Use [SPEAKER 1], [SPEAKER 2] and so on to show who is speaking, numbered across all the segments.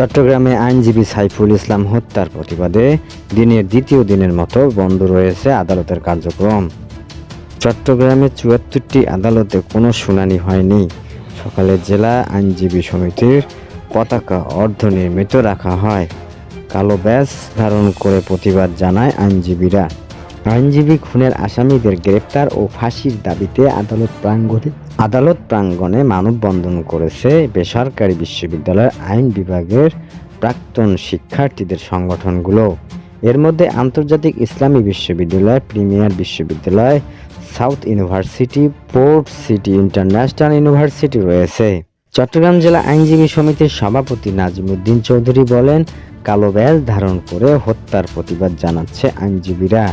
[SPEAKER 1] চট্টগ্রামে আইনজীবী সাইফুল ইসলাম হত্যার প্রতিবাদে দিনের দ্বিতীয় দিনের মতো বন্ধ রয়েছে আদালতের কার্যক্রম। চট্টগ্রামে চুয়াত্তরটি আদালতে কোনো শুনানি হয়নি। সকালে জেলা আইনজীবী সমিতির পতাকা অর্ধনির্মিত রাখা হয়। কালো ব্যাস ধারণ করে প্রতিবাদ জানায় আইনজীবীরা। আইনজীবী খুনের আসামিদের গ্রেপ্তার ও ফাঁসির দাবিতে আদালত প্রাঙ্গণে আদালত প্রাঙ্গণে মানববন্ধন করেছে বেসরকারি বিশ্ববিদ্যালয়ের আইন বিভাগের প্রাক্তন শিক্ষার্থীদের সংগঠনগুলো। এর মধ্যে আন্তর্জাতিক ইসলামী বিশ্ববিদ্যালয়, প্রিমিয়ার বিশ্ববিদ্যালয়, South University, Port City International University রয়েছে। চট্টগ্রাম জেলা আইনজীবী সমিতির সভাপতি নাজিমুদ্দিন চৌধুরী বলেন, কালো ব্যাজ ধারণ করে হত্যার প্রতিবাদ জানাচ্ছে আইনজীবীরা।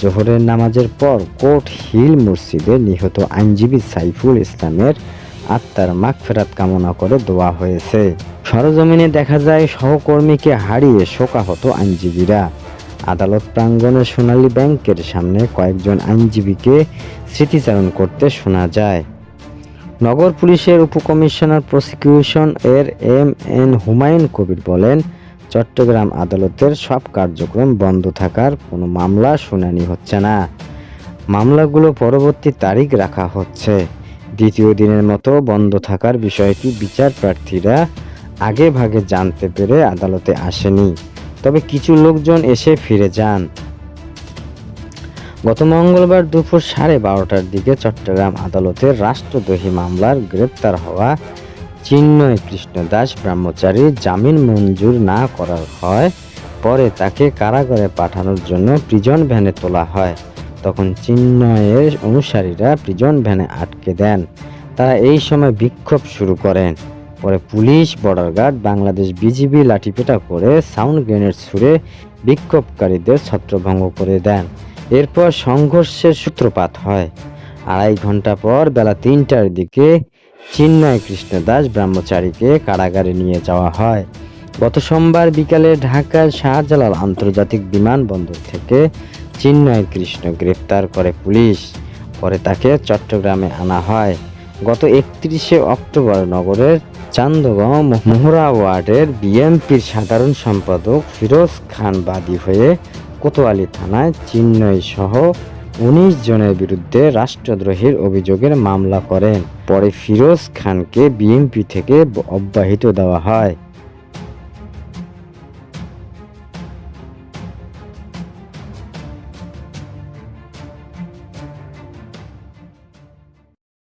[SPEAKER 1] জোহরের নামাজের পর কোর্ট হিল মসজিদে নিহত আইনজীবী সাইফুল ইসলামের আত্মার মাগফেরাত কামনা করে দোয়া হয়েছে। সরজমিনে দেখা যায় সহকর্মীকে হারিয়ে শোকাহত আইনজীবীরা। আদালত প্রাঙ্গণে সোনালী ব্যাংকের সামনে কয়েকজন আইনজীবীকে স্মৃতিচারণ করতে শোনা যায়। নগর পুলিশের উপকমিশনার প্রসিকিউশন এর এম এন হুমায়ুন কবির বলেন চট্টগ্রাম আদালতের সব কার্যক্রম বন্ধ থাকার কোনো মামলা শুনানি হচ্ছে না। মামলাগুলো পরবর্তী তারিখ রাখা হচ্ছে। দ্বিতীয় দিনের মতো বন্ধ থাকার বিষয়টি বিচার প্রার্থীরা আগে ভাগে জানতে পেরে আদালতে আসেনি। তবে কিছু লোকজন এসে ফিরে যান। গত মঙ্গলবার দুপুর সাড়ে বারোটার দিকে চট্টগ্রাম আদালতের রাষ্ট্রদ্রোহী মামলার গ্রেপ্তার হওয়া চিন্ময় কৃষ্ণ দাস ব্রহ্মচারী জামিন মঞ্জুর না করার হয়, পরে তাকে কারাগারে পাঠানোর জন্য প্রিজন ভ্যানে তোলা হয়। তখন চিন্ময়ের অনুসারীরা প্রিজন ভ্যানে আটকে দেন। তারা এই সময় বিক্ষোভ শুরু করেন। পরে police border guard Bangladesh BGB লাঠিপেটা করে সাউন্ড গ্রেনেড ছুড়ে বিক্ষোভকারীদের ছত্রভঙ্গ করে দেন। এরপর সংঘর্ষের সূত্রপাত হয়। আড়াই ঘণ্টা পর বেলা তিনটার দিকে চিন্ময় কৃষ্ণ দাস ব্রহ্মচারীকে কারাগারে নিয়ে যাওয়া হয়। গত সোমবার বিকালে ঢাকার শাহজালাল আন্তর্জাতিক বিমানবন্দর থেকে চিন্ময় কৃষ্ণ গ্রেপ্তার করে পুলিশ। পরে তাকে চট্টগ্রামে আনা হয়। গত একত্রিশে অক্টোবর নগরের চান্দগাঁও মোহরা ওয়ার্ডের বিএনপির সাধারণ সম্পাদক ফিরোজ খান বাদী হয়ে কোতোয়ালি থানায় চিন্ময় সহ উনিশ জনের বিরুদ্ধে রাষ্ট্রদ্রোহের অভিযোগের মামলা করেন। পরে ফিরোজ খানকে বিএনপি থেকে অব্যাহিত দেওয়া হয়।